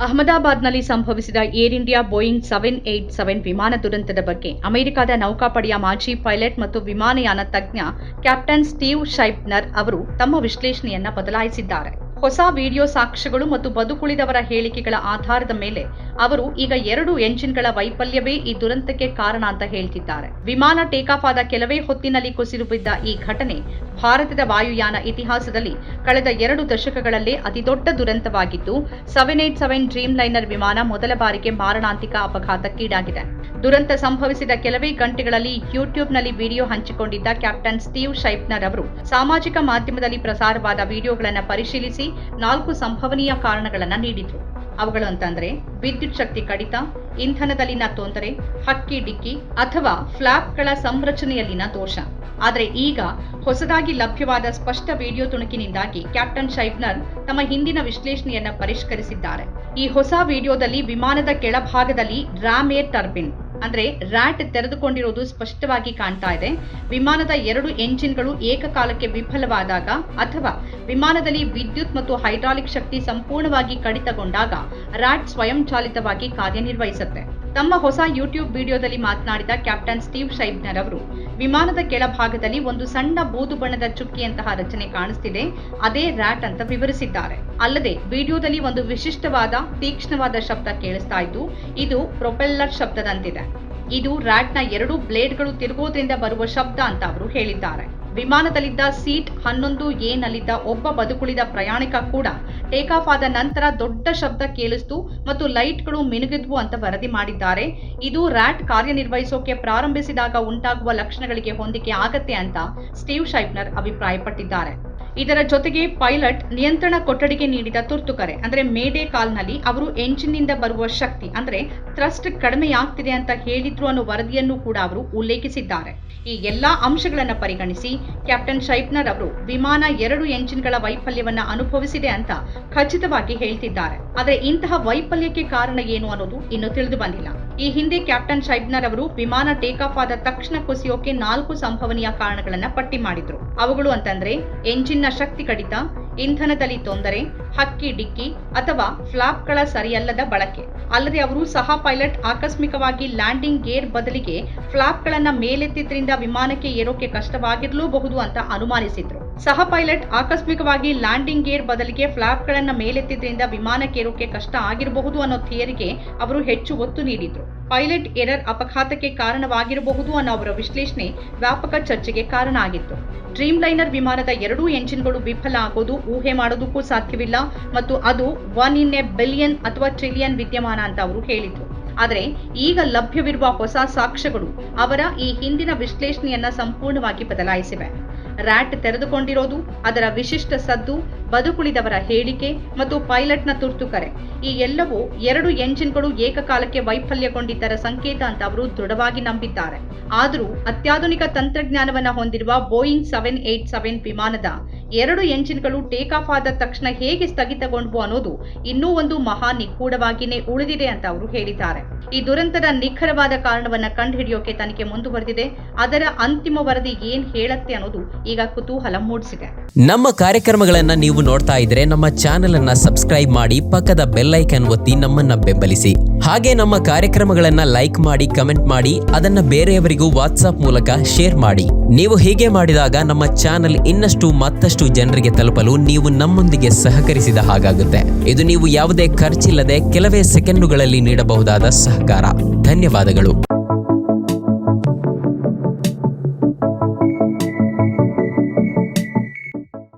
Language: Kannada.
ಅಹಮದಾಬಾದ್ನಲ್ಲಿ ಸಂಭವಿಸಿದ Air India Boeing seven eight seven ವಿಮಾನ ದುರಂತದ ಬಗ್ಗೆ ಅಮೆರಿಕದ ನೌಕಾಪಡೆಯ ಮಾಜಿ ಪೈಲಟ್ ಮತ್ತು ವಿಮಾನಯಾನ ತಜ್ಞ ಕ್ಯಾಪ್ಟನ್ ಸ್ಟೀವ್ ಶೈಪ್ನರ್ ಅವರು ತಮ್ಮ ವಿಶ್ಲೇಷಣೆಯನ್ನು ಬದಲಾಯಿಸಿದ್ದಾರೆ. ಹೊಸ ವಿಡಿಯೋ ಸಾಕ್ಷ್ಯಗಳು ಮತ್ತು ಬದುಕುಳಿದವರ ಹೇಳಿಕೆಗಳ ಆಧಾರದ ಮೇಲೆ ಅವರು ಈಗ ಎರಡು ಎಂಜಿನ್ಗಳ ವೈಫಲ್ಯವೇ ಈ ದುರಂತಕ್ಕೆ ಕಾರಣ ಅಂತ ಹೇಳ್ತಿದ್ದಾರೆ. ವಿಮಾನ ಟೇಕಾಫ್ ಆದ ಕೆಲವೇ ಹೊತ್ತಿನಲ್ಲಿ ಕುಸಿದು ಬಿದ್ದ ಈ ಘಟನೆ ಭಾರತದ ವಾಯುಯಾನ ಇತಿಹಾಸದಲ್ಲಿ ಕಳೆದ ಎರಡು ದಶಕಗಳಲ್ಲೇ ಅತಿದೊಡ್ಡ ದುರಂತವಾಗಿದ್ದು, seven eight seven Dreamliner ವಿಮಾನ ಮೊದಲ ಬಾರಿಗೆ ಮಾರಣಾಂತಿಕ ಅಪಘಾತಕ್ಕೀಡಾಗಿದೆ ದುರಂತ ಸಂಭವಿಸಿದ ಕೆಲವೇ ಗಂಟೆಗಳಲ್ಲಿ ಯೂಟ್ಯೂಬ್ನಲ್ಲಿ ವಿಡಿಯೋ ಹಂಚಿಕೊಂಡಿದ್ದ ಕ್ಯಾಪ್ಟನ್ ಸ್ಟೀವ್ ಶೈಪ್ನರ್ ಅವರು ಸಾಮಾಜಿಕ ಮಾಧ್ಯಮದಲ್ಲಿ ಪ್ರಸಾರವಾದ ವಿಡಿಯೋಗಳನ್ನು ಪರಿಶೀಲಿಸಿ ನಾಲ್ಕು ಸಂಭವನೀಯ ಕಾರಣಗಳನ್ನು ನೀಡಿದ್ರು. ಅವುಗಳು ಅಂತಂದ್ರೆ, ವಿದ್ಯುತ್ ಶಕ್ತಿ ಕಡಿತ, ಇಂಧನದಲ್ಲಿನ ತೊಂದರೆ, ಹಕ್ಕಿ ಡಿಕ್ಕಿ ಅಥವಾ ಫ್ಲಾಪ್ಗಳ ಸಂರಚನೆಯಲ್ಲಿನ ದೋಷ. ಆದರೆ ಈಗ ಹೊಸದಾಗಿ ಲಭ್ಯವಾದ ಸ್ಪಷ್ಟ ವಿಡಿಯೋ ತುಣುಕಿನಿಂದಾಗಿ ಕ್ಯಾಪ್ಟನ್ ಶೈಬ್ನರ್ ತಮ್ಮ ಹಿಂದಿನ ವಿಶ್ಲೇಷಣೆಯನ್ನ ಪರಿಷ್ಕರಿಸಿದ್ದಾರೆ. ಈ ಹೊಸ ವಿಡಿಯೋದಲ್ಲಿ ವಿಮಾನದ ಕೆಳಭಾಗದಲ್ಲಿ ರಾಮ್ ಏರ್ ಟರ್ಬಿನ್, ಅಂದ್ರೆ ರ್ಯಾಟ್ ತೆರೆದುಕೊಂಡಿರುವುದು ಸ್ಪಷ್ಟವಾಗಿ ಕಾಣ್ತಾ ಇದೆ. ವಿಮಾನದ ಎರಡು ಎಂಜಿನ್ಗಳು ಏಕಕಾಲಕ್ಕೆ ವಿಫಲವಾದಾಗ ಅಥವಾ ವಿಮಾನದಲ್ಲಿ ವಿದ್ಯುತ್ ಮತ್ತು ಹೈಡ್ರಾಲಿಕ್ ಶಕ್ತಿ ಸಂಪೂರ್ಣವಾಗಿ ಕಡಿತಗೊಂಡಾಗ ರ್ಯಾಟ್ ಸ್ವಯಂಚಾಲಿತವಾಗಿ ಕಾರ್ಯನಿರ್ವಹಿಸುತ್ತೆ. ತಮ್ಮ ಹೊಸ ಯೂಟ್ಯೂಬ್ ವಿಡಿಯೋದಲ್ಲಿ ಮಾತನಾಡಿದ ಕ್ಯಾಪ್ಟನ್ ಸ್ಟೀವ್ ಶೈಬ್ನರ್ ಅವರು, ವಿಮಾನದ ಕೆಳಭಾಗದಲ್ಲಿ ಒಂದು ಸಣ್ಣ ಬೂದು ಬಣ್ಣದ ಚುಕ್ಕಿಯಂತಹ ರಚನೆ ಕಾಣಿಸ್ತಿದೆ, ಅದೇ ರ್ಯಾಟ್ ಅಂತ ವಿವರಿಸಿದ್ದಾರೆ. ಅಲ್ಲದೆ, ವಿಡಿಯೋದಲ್ಲಿ ಒಂದು ವಿಶಿಷ್ಟವಾದ, ತೀಕ್ಷ್ಣವಾದ ಶಬ್ದ ಕೇಳಿಸ್ತಾ ಇದ್ದು, ಇದು ಪ್ರೊಪೆಲ್ಲರ್ ಶಬ್ದದಂತಿದೆ. ಇದು ರ್ಯಾಟ್ನ ಎರಡು ಬ್ಲೇಡ್ಗಳು ತಿರುಗೋದ್ರಿಂದ ಬರುವ ಶಬ್ದ ಅಂತ ಅವರು ಹೇಳಿದ್ದಾರೆ. ವಿಮಾನದಲ್ಲಿದ್ದ ಸೀಟ್ ಹನ್ನೊಂದು, ಎ ನಲ್ಲಿದ್ದ ಒಬ್ಬ ಬದುಕುಳಿದ ಪ್ರಯಾಣಿಕ ಕೂಡ ಟೇಕ್ ಆಫ್ ಆದ ನಂತರ ದೊಡ್ಡ ಶಬ್ದ ಕೇಳಿಸ್ತು ಮತ್ತು ಲೈಟ್ಗಳು ಮಿನುಗಿದ್ವು ಅಂತ ವರದಿ ಮಾಡಿದ್ದಾರೆ. ಇದು ರ್ಯಾಟ್ ಕಾರ್ಯನಿರ್ವಹಿಸೋಕೆ ಪ್ರಾರಂಭಿಸಿದಾಗ ಉಂಟಾಗುವ ಲಕ್ಷಣಗಳಿಗೆ ಹೊಂದಿಕೆ ಆಗತ್ತೆ ಅಂತ ಸ್ಟೀವ್ ಶೈಪ್ನರ್ ಅಭಿಪ್ರಾಯಪಟ್ಟಿದ್ದಾರೆ. ಇದರ ಜೊತೆಗೆ ಪೈಲಟ್ ನಿಯಂತ್ರಣ ಕೊಠಡಿಗೆ ನೀಡಿದ ತುರ್ತು ಕರೆ. ಅಂದ್ರೆ ಮೇಡೆ ಕಾಲ್ನಲ್ಲಿ ಅವರು ಎಂಜಿನ್ನಿಂದ ಬರುವ ಶಕ್ತಿ, ಅಂದ್ರೆ ಥ್ರಸ್ಟ್ ಕಡಿಮೆಯಾಗ್ತಿದೆ ಅಂತ ಹೇಳಿದ್ರು ಅನ್ನೋ ವರದಿಯನ್ನು ಕೂಡ ಅವರು ಉಲ್ಲೇಖಿಸಿದ್ದಾರೆ. ಈ ಎಲ್ಲಾ ಅಂಶಗಳನ್ನ ಪರಿಗಣಿಸಿ ಕ್ಯಾಪ್ಟನ್ ಶೈಪ್ನರ್ ಅವರು ವಿಮಾನ ಎರಡು ಎಂಜಿನ್ಗಳ ವೈಫಲ್ಯವನ್ನ ಅನುಭವಿಸಿದೆ ಅಂತ ಖಚಿತವಾಗಿ ಹೇಳ್ತಿದ್ದಾರೆ. ಆದರೆ ಇಂತಹ ವೈಫಲ್ಯಕ್ಕೆ ಕಾರಣ ಏನು ಅನ್ನೋದು ಇನ್ನು ತಿಳಿದು ಬಂದಿಲ್ಲ. ಈ ಹಿಂದೆ ಕ್ಯಾಪ್ಟನ್ ಶೈಬ್ನರ್ ಅವರು ವಿಮಾನ ಟೇಕ್ ಆಫ್ ಆದ ತಕ್ಷಣ ಕುಸಿಯೋಕೆ ನಾಲ್ಕು ಸಂಭವನೀಯ ಕಾರಣಗಳನ್ನ ಪಟ್ಟಿ ಮಾಡಿದ್ರು. ಅವುಗಳು ಅಂತಂದ್ರೆ, ಎಂಜಿನ್ನ ಶಕ್ತಿ ಕಡಿತ, ಇಂಧನದಲ್ಲಿ ತೊಂದರೆ, ಹಕ್ಕಿ ಡಿಕ್ಕಿ ಅಥವಾ ಫ್ಲಾಪ್ಗಳ ಸರಿಯಲ್ಲದ ಬಳಕೆ. ಅಲ್ಲದೆ ಅವರು ಸಹ ಪೈಲಟ್ ಆಕಸ್ಮಿಕವಾಗಿ ಲ್ಯಾಂಡಿಂಗ್ ಗೇರ್ ಬದಲಿಗೆ ಫ್ಲಾಪ್ಗಳನ್ನ ಮೇಲೆತ್ತಿದ್ರಿಂದ ವಿಮಾನಕ್ಕೆ ಏರೋಕೆ ಕಷ್ಟವಾಗಿರಲೂಬಹುದು ಅಂತ ಅನುಮಾನಿಸಿದ್ರು. ಸಹ ಪೈಲಟ್, ಆಕಸ್ಮಿಕವಾಗಿ ಲ್ಯಾಂಡಿಂಗ್ ಗೇರ್ ಬದಲಿಗೆ ಫ್ಲಾಪ್ಗಳನ್ನ ಮೇಲೆತ್ತಿದ್ರಿಂದ ವಿಮಾನಕ್ಕೇರೋಕೆ ಕಷ್ಟ ಆಗಿರಬಹುದು ಅನ್ನೋ ಥಿಯರಿಗೆ ಅವರು ಹೆಚ್ಚು ಒತ್ತು ನೀಡಿದ್ರು. ಪೈಲಟ್ ಎರರ್ ಅಪಘಾತಕ್ಕೆ ಕಾರಣವಾಗಿರಬಹುದು ಅನ್ನೋ ಅವರ ವಿಶ್ಲೇಷಣೆ ವ್ಯಾಪಕ ಚರ್ಚೆಗೆ ಕಾರಣ ಆಗಿತ್ತು. ಡ್ರೀಮ್ ಲೈನರ್ ವಿಮಾನದ ಎರಡೂ ಎಂಜಿನ್ಗಳು ವಿಫಲ ಆಗೋದು, ಊಹೆ ಮಾಡೋದಕ್ಕೂ ಸಾಧ್ಯವಿಲ್ಲ ಮತ್ತು ಅದು ಒನ್ ಇನ್ ಎ ಬಿಲಿಯನ್ ಅಥವಾ ಟ್ರಿಲಿಯನ್ ವಿದ್ಯಮಾನ ಅಂತ ಅವರು ಹೇಳಿದ್ರು. ಆದರೆ ಈಗ ಲಭ್ಯವಿರುವ ಹೊಸ ಸಾಕ್ಷ್ಯಗಳು ಅವರ ಈ ಹಿಂದಿನ ವಿಶ್ಲೇಷಣೆಯನ್ನ ಸಂಪೂರ್ಣವಾಗಿ ಬದಲಾಯಿಸಿವೆ. ರ್ಯಾಟ್ ತೆರೆದುಕೊಂಡಿರೋದು, ಅದರ ವಿಶಿಷ್ಟ ಸದ್ದು, ಬದುಕುಳಿದವರ ಹೇಳಿಕೆ ಮತ್ತು ಪೈಲಟ್ನ ತುರ್ತು ಕರೆ. ಈ ಎಲ್ಲವೂ ಎರಡು ಎಂಜಿನ್ಗಳು ಏಕಕಾಲಕ್ಕೆ ವೈಫಲ್ಯಗೊಂಡಿದ್ದರ ಸಂಕೇತ ಅಂತ ಅವರು ದೃಢವಾಗಿ ನಂಬಿದ್ದಾರೆ. ಆದರೂ ಅತ್ಯಾಧುನಿಕ ತಂತ್ರಜ್ಞಾನವನ್ನು ಹೊಂದಿರುವ ಬೋಯಿಂಗ್ ಸೆವೆನ್ ಏಟ್ ಸೆವೆನ್ ವಿಮಾನದ ಎರಡು ಎಂಜಿನ್ಗಳು ಟೇಕ್ ಆಫ್ ಆದ ತಕ್ಷಣ ಹೇಗೆ ಸ್ಥಗಿತಗೊಂಡ್ವು ಅನ್ನೋದು ಇನ್ನೂ ಒಂದು ಮಹಾ ನಿಗೂಢವಾಗಿಯೇ ಉಳಿದಿದೆ ಅಂತ ಅವರು ಹೇಳಿದ್ದಾರೆ. ಈ ದುರಂತದ ನಿಖರವಾದ ಕಾರಣವನ್ನ ಕಂಡುಹಿಡಿಯೋಕೆ ತನಿಖೆ ಮುಂದುವರೆದಿದೆ. ಅದರ ಅಂತಿಮ ವರದಿ ಏನ್ ಹೇಳತ್ತೆ ಅನ್ನೋದು ಈಗ ಕುತೂಹಲ ಮೂಡಿಸಿದೆ. ನಮ್ಮ ಕಾರ್ಯಕ್ರಮಗಳನ್ನ ನೀವು ನೋಡ್ತಾ ಇದ್ರೆ ನಮ್ಮ ಚಾನೆಲ್ ಅನ್ನ ಸಬ್ಸ್ಕ್ರೈಬ್ ಮಾಡಿ ಪಕ್ಕದ ಬೆಲ್ ಐಕನ್ ಒತ್ತಿ ನಮ್ಮನ್ನ ಬೆಂಬಲಿಸಿ. ಹಾಗೆ ನಮ್ಮ ಕಾರ್ಯಕ್ರಮಗಳನ್ನ ಲೈಕ್ ಮಾಡಿ, ಕಮೆಂಟ್ ಮಾಡಿ, ಅದನ್ನ ಬೇರೆಯವರಿಗೂ ವಾಟ್ಸ್ಆಪ್ ಮೂಲಕ ಶೇರ್ ಮಾಡಿ. ನೀವು ಹೀಗೆ ಮಾಡಿದಾಗ ನಮ್ಮ ಚಾನೆಲ್ ಇನ್ನಷ್ಟು ಮತ್ತಷ್ಟು ಜನರಿಗೆ ತಲುಪಲು ನೀವು ನಮ್ಮೊಂದಿಗೆ ಸಹಕರಿಸಿದ ಹಾಗಾಗುತ್ತೆ. ಇದು ನೀವು ಯಾವುದೇ ಖರ್ಚಿಲ್ಲದೆ ಕೆಲವೇ ಸೆಕೆಂಡುಗಳಲ್ಲಿ ನೀಡಬಹುದಾದ ಸಹಕಾರ ಧನ್ಯವಾದಗಳು